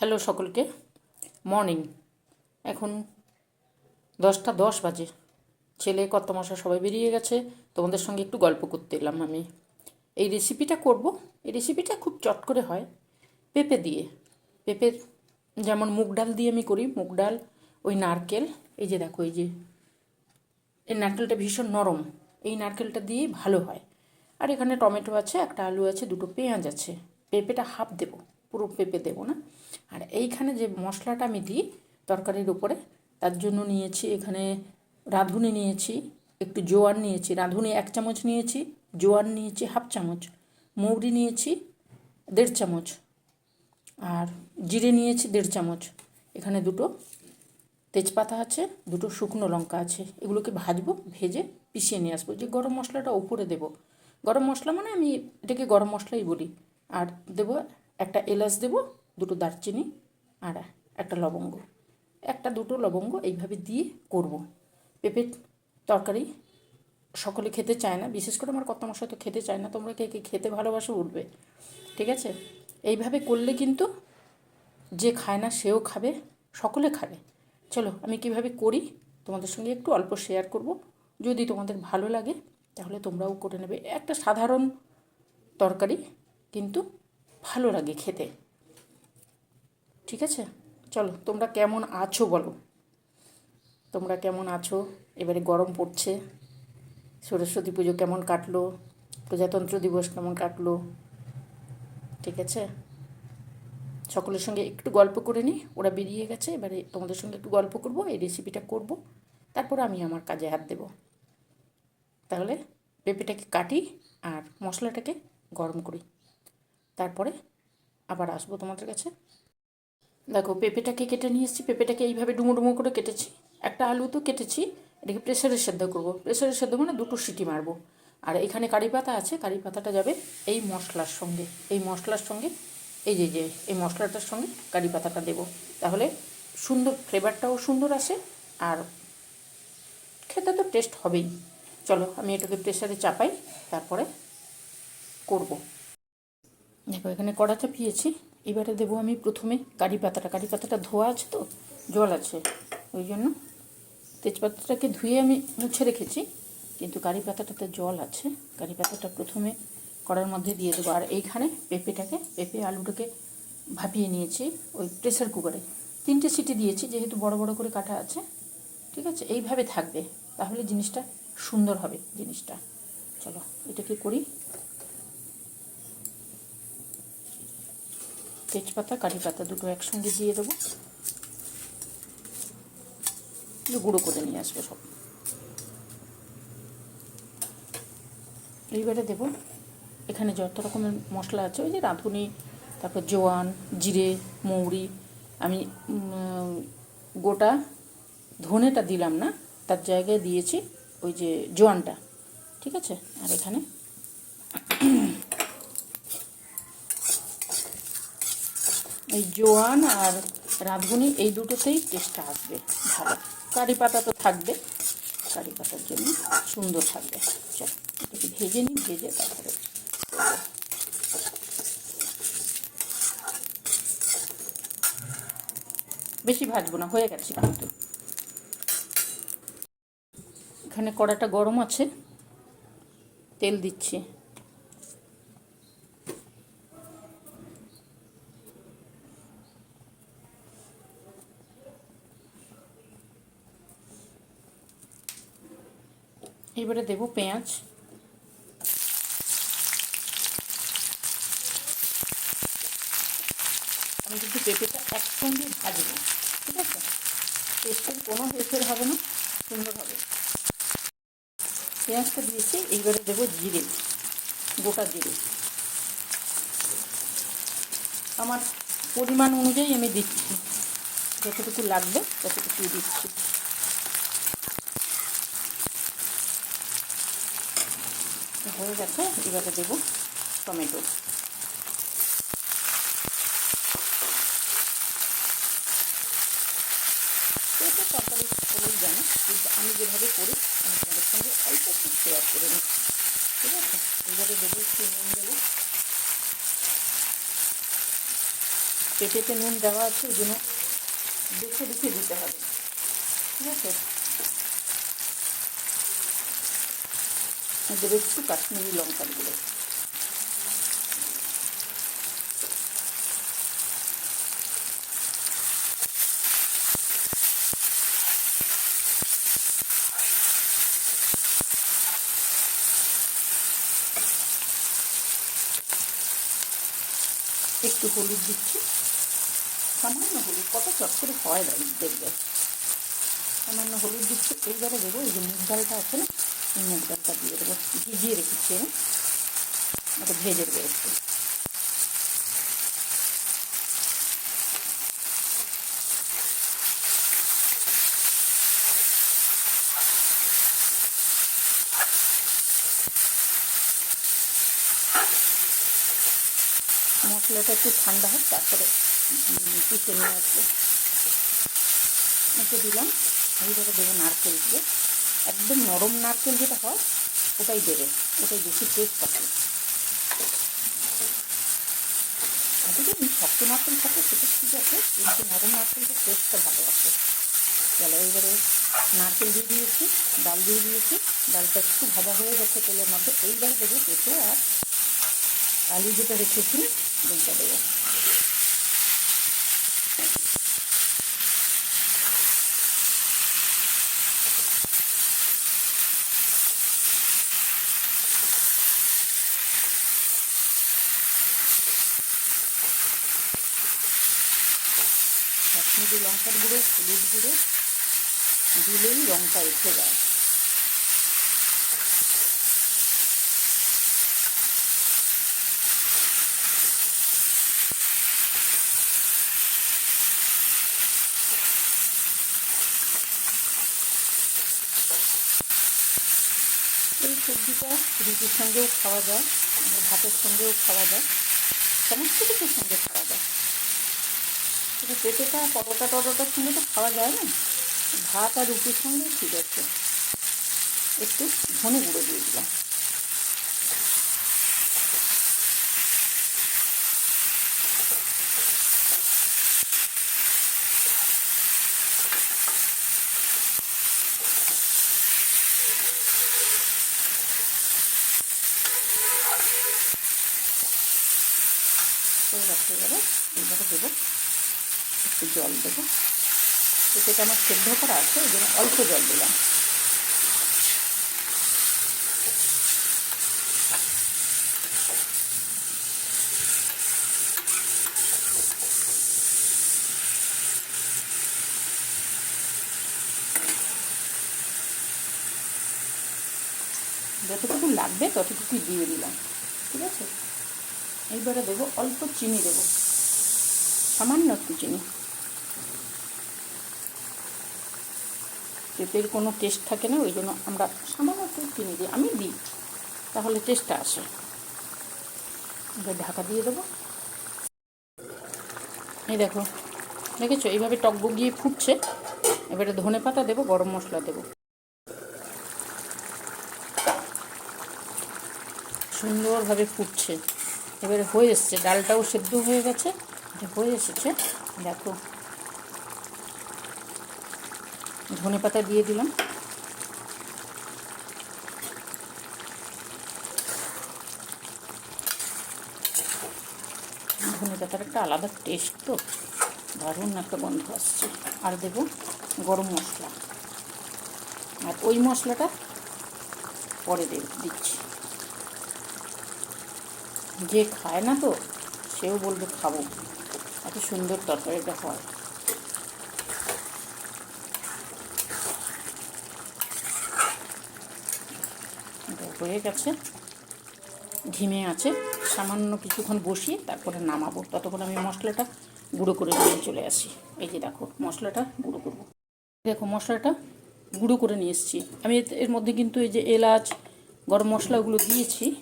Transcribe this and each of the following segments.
Hello সকলকে। Morning. এখন দশটা দশ বাজে। ছেলে কর্তামশা সবাই বেরিয়ে গেছে। তোমাদের সঙ্গে একটু গল্প করতে এলাম আমি। এই রেসিপিটা করব। এই রেসিপিটা খুব চট করে হয়। পেঁপে দিয়ে। পেঁপের যেমন মুগ ডাল দিয়ে আমি করি। মুগ ডাল, ওই নারকেল, এই যে দেখো, এই যে এই নারকেলটা ভীষণ নরম। এই নারকেলটা দিয়েই ভালো হয়। আর এখানে টমেটো আছে, একটা আলু আছে, দুটো পেঁয়াজ আছে। পেঁপেটা হাফ দেবো। পুরো পেঁপে দেবো না। আর এইখানে যে মশলাটা আমি দিই তরকারির উপরে, তার জন্য নিয়েছি এখানে রাঁধুনি নিয়েছি, একটু জোয়ান নিয়েছি, রাঁধুনি এক চামচ নিয়েছি জোয়ান নিয়েছি হাফ চামচ, মৌরি নিয়েছি দেড় চামচ, আর জিরে নিয়েছি দেড় চামচ। এখানে দুটো তেজপাতা আছে, দুটো শুকনো লঙ্কা আছে, এগুলোকে ভাজবো, ভেজে পিষিয়ে নিয়ে আসব। যে গরম মশলাটা উপরে দেবো, গরম মশলা মানে আমি এটাকে গরম মশলাই বলি, আর দেবো একটা এলাচ দেবো, দুটো দারচিনি আর একটা লবঙ্গ। একটা, দুটো লবঙ্গ এইভাবে দিয়ে করব। পেঁপের তরকারি সকলে খেতে চায় না, বিশেষ করে আমার কত মশা তো খেতে চায় না, তোমরা কে কে খেতে ভালোবাসো উঠবে, ঠিক আছে? এইভাবে করলে কিন্তু যে খায় না সেও খাবে, সকলে খাবে। চলো, আমি কীভাবে করি, তোমাদের সঙ্গে একটু অল্প শেয়ার করব। যদি তোমাদের ভালো লাগে, তাহলে তোমরাও করে নেবে। একটা সাধারণ তরকারি কিন্তু ভালো লাগে খেতে। ঠিক আছে? চলো, তোমরা কেমন আছো বলো। তোমরা কেমন আছো? এবারে গরম পড়ছে। সরস্বতী পুজো কেমন কাটলো? প্রজাতন্ত্র দিবস কেমন কাটলো? ঠিক আছে? সকলের সঙ্গে একটু গল্প করে নিই, ওরা বেরিয়ে গেছে, এবারে তোমাদের সঙ্গে একটু গল্প করব, এই রেসিপিটা করব, তারপর আমি আমার কাজে হাত দেব। তাহলে পেঁপেটাকে কাটি আর মশলাটাকে গরম করি। তারপরে আবার আসব তোমাদের কাছে। দেখো পেঁপেটাকে কেটে নিয়ে এসেছি, পেঁপেটাকে এইভাবে ডুমো ডুমো করে কেটেছি। একটা আলু তো কেটেছি, এটাকে প্রেসারে সেদ্ধ করব। প্রেসারে সেদ্ধ মানে দুটো সিটি মারবো। আর এখানে কারি পাতা আছে, কারি পাতাটা যাবে এই মশলার সঙ্গে, এই মশলার সঙ্গে, এই যে যে, এই মশলাটার সঙ্গে কারি পাতাটা দেবো। তাহলে সুন্দর ফ্লেভারটাও সুন্দর আসে আর খেতে তো টেস্ট হবেই। চলো আমি এটাকে প্রেসারে চাপাই, তারপরে করব। দেখো, এখানে কড়া চাপিয়েছি। এবারে দেবো আমি প্রথমে কারি পাতাটা। কারি পাতাটা ধোয়া আছে তো? জল আছে। ওই জন্য তেজপাতাটাকে ধুয়ে আমি মুছে রেখেছি। কিন্তু কারি পাতাটাতে জল আছে। কারি পাতাটা প্রথমে কড়ার মধ্যে দিয়ে দেবো। আর এইখানে পেঁপেটাকে, পেঁপে আলুটাকে ভাপিয়ে নিয়েছি ওই প্রেসার কুকারে। তিনটে সিটি দিয়েছি, যেহেতু বড় বড় করে কাটা আছে। ঠিক আছে? এইভাবে থাকবে। তাহলে জিনিসটা সুন্দর হবে, জিনিসটা। চলো, এটাকে করি। তেজপাতা, কারি পাতা দুটো একসঙ্গে দিয়ে দেবো। গুঁড়ো করে নিয়ে আসবে সব। এইবারে দেবো, এখানে যত রকমের মশলা আছে, ওই যে রাঁধুনি, তারপর জোয়ান, জিরে, মৌরি, আমি গোটা ধনেটা দিলাম না, তার জায়গায় দিয়েছি ওই যে জোয়ানটা, ঠিক আছে? আর এখানে এই জোয়ান আর রাঁধুনি এই দুটোতেই টেস্টটা আসবে ভালো। কারি পাতা তো থাকবে। কারি পাতার জন্য সুন্দর থাকবে। চল ভেজে নিই, ভেজে তারপরে বেশি ভাজবো না, হয়ে গেছে কিন্তু। এখানে কড়াটা গরম আছে, তেল দিচ্ছি। এবারে দেবো পেঁয়াজ। আমি কিন্তু পেঁপেটা একসঙ্গে ভাজবো, ঠিক আছে? টেস্টের কোনো হেরফের হবে না, সুন্দর হবে। পেঁয়াজটা দিয়েছি, এইবারে দেবো জিরে, গোটা জিরে। আমার পরিমাণ অনুযায়ী আমি দিচ্ছি, যতটুকু লাগবে ততটুকুই দিচ্ছি। হয়ে গেছে, এবারে দেবো টমেটো। এটা তরকারি সকলেই জানে, কিন্তু আমি যেভাবে করি, আমি তোমাদের সঙ্গে অল্প একটু শেয়ার করে নিই। ঠিক আছে? এইবারে দেবো একটু নুন দেবো। পেঁপেতে নুন দেওয়া আছে, ওই জন্য দেখে দেখে দিতে হবে। ঠিক আছে? দেবে একটু কাশ্মীরি লঙ্কার গুঁড়ো একটু হলুদ দিচ্ছি। সামান্য হলুদ, কত চট করে হয় দেখবে। সামান্য হলুদ দিচ্ছি, এইবারে দেবো এই যে মুগ ডালটা আছে না মুগ ডালটা দিয়ে দেবো। ভিজিয়ে রেখেছি ওটা ভেজে দেবো একটু। মশলাটা একটু ঠান্ডা হোক, তারপরে পিষে নিয়ে আসব। দিলাম। এইবারে দেবো নারকেল দিয়ে একদম নরম নারকেল যেটা হয়, ওটাই দেবে। ওটাই বেশি টেস্ট আর যদি শক্ত নারকেল থাকে, সেটা ঠিক আছে, কিন্তু নরম নারকেলটা টেস্টটা ভালো আছে। চলো, এইবারে নারকেল দিয়ে দিয়েছি, ডাল দিয়ে দিয়েছি। ডালটা একটু ভাজা হয়ে গেছে তেলের মধ্যে। এইবারে দেবো পেঁপে আর আলু যেটা রেখেছি, ওইটা দেবো। কাশ্মীরি লঙ্কার গুঁড়ো, হলুদ গুঁড়ো, দিলেই রঙটা উঠে যায়। এই সবজিটা রুটির সঙ্গেও খাওয়া যায়, ভাতের সঙ্গেও খাওয়া যায়, সমস্ত কিছুর সঙ্গে কিন্তু পেঁপেটা, পরোটা টরোটার সঙ্গে তো খাওয়া যায় না? ভাত আর রুটির সঙ্গে ঠিক আছে। একটু ধনে গুঁড়ো দিয়ে দিলাম। হয়ে গেছে, এবারে এবারে দেবো। একটু জল দেবো। পেঁপেটা আমার সেদ্ধ করা আছে, ওই জন্য অল্প জল দিলাম। যতটুকু লাগবে ততটুকু দিয়ে দিলাম, ঠিক আছে? এইবারে দেবো অল্প চিনি দেবো, সামান্য একটু চিনি। পেঁপের কোনো টেস্ট থাকে না, ওই জন্য আমরা সামান্য একটু চিনি দিই, আমি দিই। তাহলে টেস্টটা আসে। এবার ঢাকা দিয়ে দেবো। এই দেখো, দেখেছ? এইভাবে টক গিয়ে ফুটছে। এবারে ধনে পাতা দেবো, গরম মশলা দেবো। সুন্দরভাবে ফুটছে। এবারে হয়ে এসছে, ডালটাও সেদ্ধ হয়ে গেছে। হয়ে এসেছে, দেখো। ধনে পাতা দিয়ে দিলাম। ধনে পাতার একটা আলাদা টেস্ট তো। দারুণ একটা গন্ধ আসছে। আর দেব গরম মশলা। আর ওই মশলাটা পরে দেব, দিচ্ছি। যে খায় না তো, সেও বলবে খাব। এত সুন্দর তরকারিটা হয় এটা হয়ে গেছে। ধিমে আছে। সামান্য কিছুক্ষণ বসিয়ে তারপরে নামাবো। ততক্ষণ আমি মশলাটা গুঁড়ো করে নিয়ে চলে আসি। এই যে দেখো, মশলাটা গুঁড়ো করব। দেখো, মশলাটা গুঁড়ো করে নিয়ে এসেছি। আমি এর মধ্যে কিন্তু এই যে এলাচ, গরম মশলাগুলো দিয়েছি।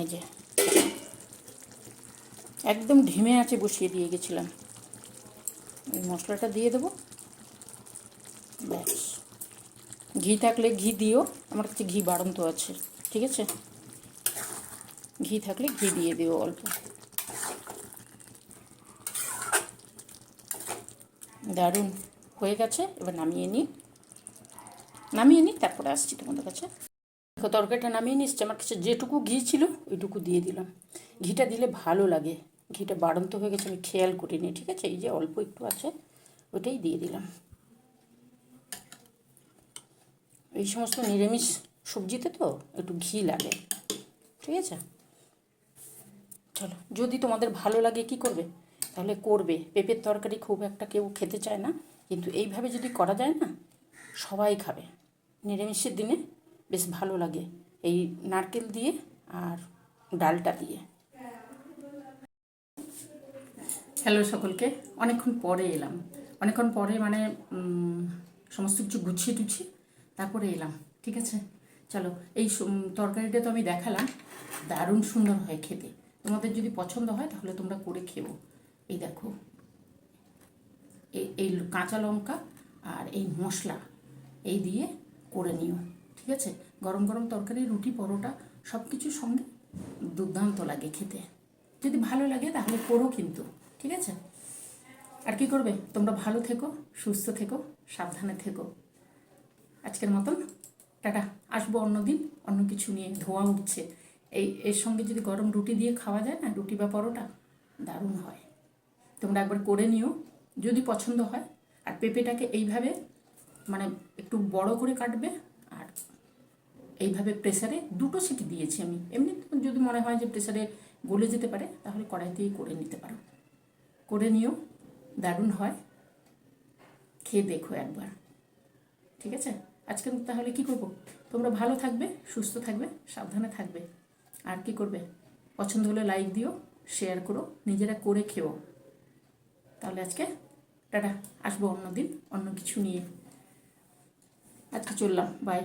এই যে, একদম ঢিমে আছে বসিয়ে দিয়ে গেছিলাম। এই মশলাটা দিয়ে দেবো। ব্যাস। ঘি থাকলে ঘি দিও, আমার কাছে ঘি বাড়ন্ত আছে, ঠিক আছে? ঘি থাকলে ঘি দিয়ে দিও অল্প। দারুণ, হয়ে গেছে? এবার নামিয়ে নিই। নামিয়ে নিই, তারপরে আসছি তোমাদের কাছে। দেখো, তরকারিটা নামিয়ে নিচ্ছে আমার কাছে যেটুকু ঘি ছিল, ওইটুকু দিয়ে দিলাম। ঘিটা দিলে ভালো লাগে, ঘিটা বাড়ন্ত হয়ে গেছে, আমি খেয়াল করিনি, ঠিক আছে? এই যে অল্প একটু আছে ওটাই দিয়ে দিলাম। এই সমস্ত নিরামিষ সবজিতে তো একটু ঘি লাগে। ঠিক আছে? চলো, যদি তোমাদের ভালো লাগে কি করবে? তাহলে করবে। পেঁপের তরকারি খুব একটা কেউ খেতে চায় না। কিন্তু এইভাবে যদি করা যায় না, সবাই খাবে। নিরামিষের দিনে বেশ ভালো লাগে এই নারকেল দিয়ে আর ডালটা দিয়ে। হ্যালো সকলকে। অনেকক্ষণ পরে এলাম। অনেকক্ষণ পরে মানে সমস্ত কিছু গুছিয়ে টুছিয়ে তারপরে এলাম, ঠিক আছে? চলো, এই তরকারিটা তো আমি দেখালাম, দারুণ সুন্দর হয় খেতে। তোমাদের যদি পছন্দ হয় তাহলে তোমরা করে খেও। এই দেখো এই এই কাঁচা লঙ্কা আর এই মশলা, এই দিয়ে করে নিও, ঠিক আছে? গরম গরম তরকারি, রুটি, পরোটা সব কিছুর সঙ্গে দুর্দান্ত লাগে খেতে। যদি ভালো লাগে তাহলে করো কিন্তু, ঠিক আছে? আর কি করবে? তোমরা ভালো থেকো, সুস্থ থেকো, সাবধানে থেকো। আজকের মতন। টাটা। আসব অন্যদিন। অন্য কিছু নিয়ে ধোয়া উঠছে। এই, এর সঙ্গে যদি গরম রুটি দিয়ে খাওয়া যায় না, রুটি বা পরোটা, দারুণ হয়। তোমরা একবার করে নিও, যদি পছন্দ হয়। আর পেঁপেটাকে এইভাবে মানে একটু বড় করে কাটবে। আর এইভাবে প্রেসারে দুটো সিটি দিয়েছি আমি। এমনি যদি মনে হয় যে প্রেসারে গলে যেতে পারে, তাহলে কড়াইতেই করে নিতে পারো। করে নিও। দারুণ হয়। খেয়ে দেখো একবার। ঠিক আছে? আজকে তাহলে কি করব? তোমরা ভালো থাকবে, সুস্থ থাকবে, সাবধানে থাকবে। আর কি করবে? পছন্দ হলে লাইক দিও শেয়ার করো, নিজেরা করে খেও। তাহলে আজকে টাটা, আসব অন্য দিন, অন্য কিছু নিয়ে। আজকে চললাম বাই